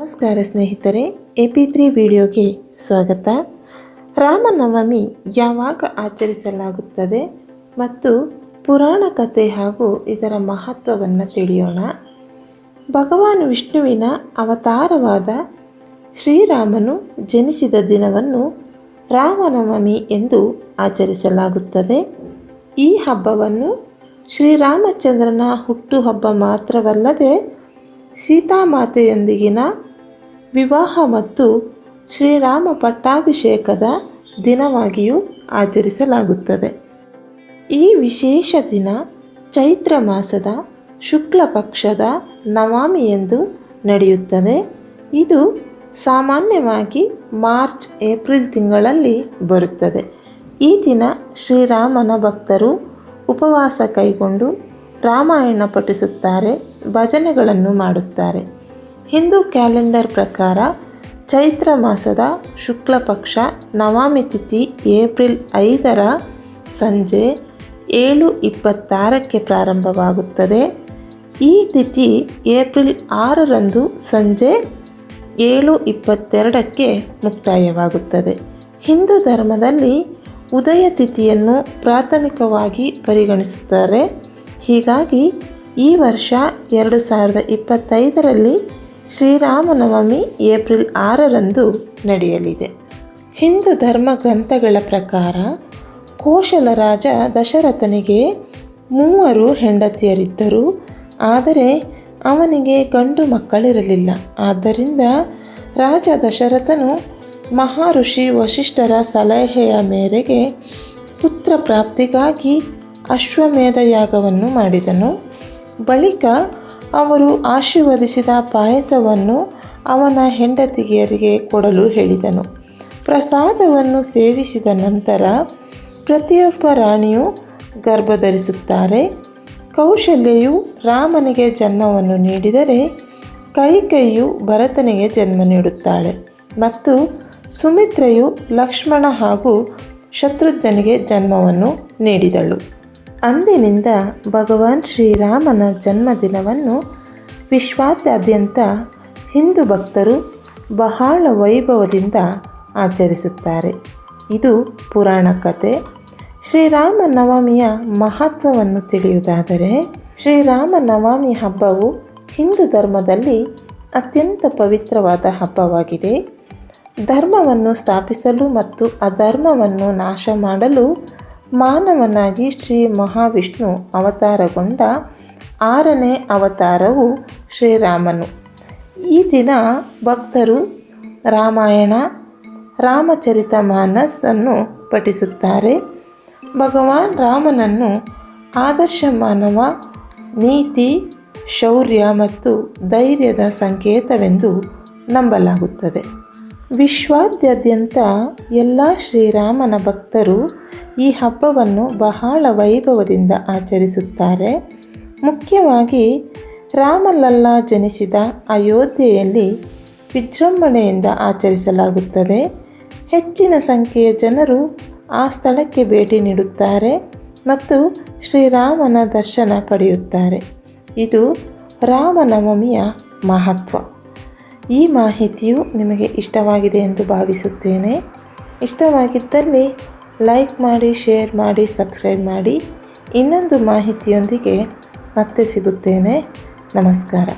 ನಮಸ್ಕಾರ ಸ್ನೇಹಿತರೆ, A P three ವಿಡಿಯೋಗೆ ಸ್ವಾಗತ. ರಾಮನವಮಿ ಯಾವಾಗ ಆಚರಿಸಲಾಗುತ್ತದೆ ಮತ್ತು ಪುರಾಣ ಕಥೆ ಹಾಗೂ ಇದರ ಮಹತ್ವವನ್ನು ತಿಳಿಯೋಣ. ಭಗವಾನ್ ವಿಷ್ಣುವಿನ ಅವತಾರವಾದ ಶ್ರೀರಾಮನು ಜನಿಸಿದ ದಿನವನ್ನು ರಾಮನವಮಿ ಎಂದು ಆಚರಿಸಲಾಗುತ್ತದೆ. ಈ ಹಬ್ಬವನ್ನು ಶ್ರೀರಾಮಚಂದ್ರನ ಹುಟ್ಟುಹಬ್ಬ ಮಾತ್ರವಲ್ಲದೆ ಸೀತಾಮಾತೆಯೊಂದಿಗಿನ ವಿವಾಹ ಮತ್ತು ಶ್ರೀರಾಮ ಪಟ್ಟಾಭಿಷೇಕದ ದಿನವಾಗಿಯೂ ಆಚರಿಸಲಾಗುತ್ತದೆ. ಈ ವಿಶೇಷ ದಿನ ಚೈತ್ರ ಮಾಸದ ಶುಕ್ಲ ಪಕ್ಷದ ನವಮಿ ಎಂದು ನಡೆಯುತ್ತದೆ. ಇದು ಸಾಮಾನ್ಯವಾಗಿ ಮಾರ್ಚ್, ಏಪ್ರಿಲ್ ತಿಂಗಳಲ್ಲಿ ಬರುತ್ತದೆ. ಈ ದಿನ ಶ್ರೀರಾಮನ ಭಕ್ತರು ಉಪವಾಸ ಕೈಗೊಂಡು ರಾಮಾಯಣ ಪಠಿಸುತ್ತಾರೆ, ಭಜನೆಗಳನ್ನು ಮಾಡುತ್ತಾರೆ. ಹಿಂದೂ ಕ್ಯಾಲೆಂಡರ್ ಪ್ರಕಾರ ಚೈತ್ರ ಮಾಸದ ಶುಕ್ಲ ಪಕ್ಷ ನವಮಿ ತಿಥಿ ಏಪ್ರಿಲ್ ಐದರ ಸಂಜೆ ಏಳು ಇಪ್ಪತ್ತಾರಕ್ಕೆ ಪ್ರಾರಂಭವಾಗುತ್ತದೆ. ಈ ತಿಥಿ ಏಪ್ರಿಲ್ ಆರರಂದು ಸಂಜೆ ಏಳು ಇಪ್ಪತ್ತೆರಡಕ್ಕೆ ಮುಕ್ತಾಯವಾಗುತ್ತದೆ. ಹಿಂದೂ ಧರ್ಮದಲ್ಲಿ ಉದಯ ತಿಥಿಯನ್ನು ಪ್ರಾಥಮಿಕವಾಗಿ ಪರಿಗಣಿಸುತ್ತಾರೆ. ಹೀಗಾಗಿ ಈ ವರ್ಷ ಎರಡು ಸಾವಿರದ ಇಪ್ಪತ್ತೈದರಲ್ಲಿ ಶ್ರೀರಾಮನವಮಿ ಏಪ್ರಿಲ್ ಆರರಂದು ನಡೆಯಲಿದೆ. ಹಿಂದೂ ಧರ್ಮ ಗ್ರಂಥಗಳ ಪ್ರಕಾರ ಕೋಶಲ ರಾಜ ದಶರಥನಿಗೆ ಮೂವರು ಹೆಂಡತಿಯರಿದ್ದರು. ಆದರೆ ಅವನಿಗೆ ಗಂಡು ಮಕ್ಕಳಿರಲಿಲ್ಲ. ಆದ್ದರಿಂದ ರಾಜ ದಶರಥನು ಮಹಾಋಷಿ ವಶಿಷ್ಠರ ಸಲಹೆಯ ಮೇರೆಗೆ ಪುತ್ರ ಪ್ರಾಪ್ತಿಗಾಗಿ ಅಶ್ವಮೇಧ ಯಾಗವನ್ನು ಮಾಡಿದನು. ಬಳಿಕ ಅವರು ಆಶೀರ್ವದಿಸಿದ ಪಾಯಸವನ್ನು ಅವನ ಹೆಂಡತಿಯರಿಗೆ ಕೊಡಲು ಹೇಳಿದನು. ಪ್ರಸಾದವನ್ನು ಸೇವಿಸಿದ ನಂತರ ಪ್ರತಿಯೊಬ್ಬ ರಾಣಿಯು ಗರ್ಭಧರಿಸುತ್ತಾರೆ. ಕೌಶಲ್ಯೆಯು ರಾಮನಿಗೆ ಜನ್ಮವನ್ನು ನೀಡಿದರೆ ಕೈಕೈಯು ಭರತನಿಗೆ ಜನ್ಮ ನೀಡುತ್ತಾಳೆ ಮತ್ತು ಸುಮಿತ್ರೆಯು ಲಕ್ಷ್ಮಣ ಹಾಗೂ ಶತ್ರುಘ್ನನಿಗೆ ಜನ್ಮವನ್ನು ನೀಡಿದಳು. ಅಂದಿನಿಂದ ಭಗವಾನ್ ಶ್ರೀರಾಮನ ಜನ್ಮದಿನವನ್ನು ವಿಶ್ವಾದ್ಯಂತ ಹಿಂದೂ ಭಕ್ತರು ಬಹಳ ವೈಭವದಿಂದ ಆಚರಿಸುತ್ತಾರೆ. ಇದು ಪುರಾಣ ಕಥೆ ಶ್ರೀರಾಮ ನವಮಿಯ ಮಹತ್ವವನ್ನು ತಿಳಿಯುವುದಾದರೆ, ಶ್ರೀರಾಮ ನವಮಿ ಹಬ್ಬವು ಹಿಂದೂ ಧರ್ಮದಲ್ಲಿ ಅತ್ಯಂತ ಪವಿತ್ರವಾದ ಹಬ್ಬವಾಗಿದೆ. ಧರ್ಮವನ್ನು ಸ್ಥಾಪಿಸಲು ಮತ್ತು ಅಧರ್ಮವನ್ನು ನಾಶ ಮಾಡಲು ಮಾನವನಾಗಿ ಶ್ರೀ ಮಹಾವಿಷ್ಣು ಅವತಾರಗೊಂಡ ಆರನೇ ಅವತಾರವು ಶ್ರೀರಾಮನು. ಈ ದಿನ ಭಕ್ತರು ರಾಮಾಯಣ, ರಾಮಚರಿತ ಮಾನಸನ್ನು ಪಠಿಸುತ್ತಾರೆ. ಭಗವಾನ್ ರಾಮನನ್ನು ಆದರ್ಶ ಮಾನವ, ನೀತಿ, ಶೌರ್ಯ ಮತ್ತು ಧೈರ್ಯದ ಸಂಕೇತವೆಂದು ನಂಬಲಾಗುತ್ತದೆ. ವಿಶ್ವಾದ್ಯಂತ ಎಲ್ಲ ಶ್ರೀರಾಮನ ಭಕ್ತರು ಈ ಹಬ್ಬವನ್ನು ಬಹಳ ವೈಭವದಿಂದ ಆಚರಿಸುತ್ತಾರೆ. ಮುಖ್ಯವಾಗಿ ರಾಮಲಲ್ಲ ಜನಿಸಿದ ಅಯೋಧ್ಯೆಯಲ್ಲಿ ವಿಜೃಂಭಣೆಯಿಂದ ಆಚರಿಸಲಾಗುತ್ತದೆ. ಹೆಚ್ಚಿನ ಸಂಖ್ಯೆಯ ಜನರು ಆ ಸ್ಥಳಕ್ಕೆ ಭೇಟಿ ನೀಡುತ್ತಾರೆ ಮತ್ತು ಶ್ರೀರಾಮನ ದರ್ಶನ ಪಡೆಯುತ್ತಾರೆ. ಇದು ರಾಮನವಮಿಯ ಮಹತ್ವ. ಈ ಮಾಹಿತಿಯು ನಿಮಗೆ ಇಷ್ಟವಾಗಿದೆ ಎಂದು ಭಾವಿಸುತ್ತೇನೆ. ಇಷ್ಟವಾಗಿದ್ದಲ್ಲಿ ಲೈಕ್ ಮಾಡಿ ಶೇರ್ ಮಾಡಿ ಸಬ್ಸ್ಕ್ರೈಬ್ ಮಾಡಿ ಇನ್ನೊಂದು ಮಾಹಿತಿಯೊಂದಿಗೆ ಮತ್ತೆ ಸಿಗುತ್ತೇನೆ. ನಮಸ್ಕಾರ.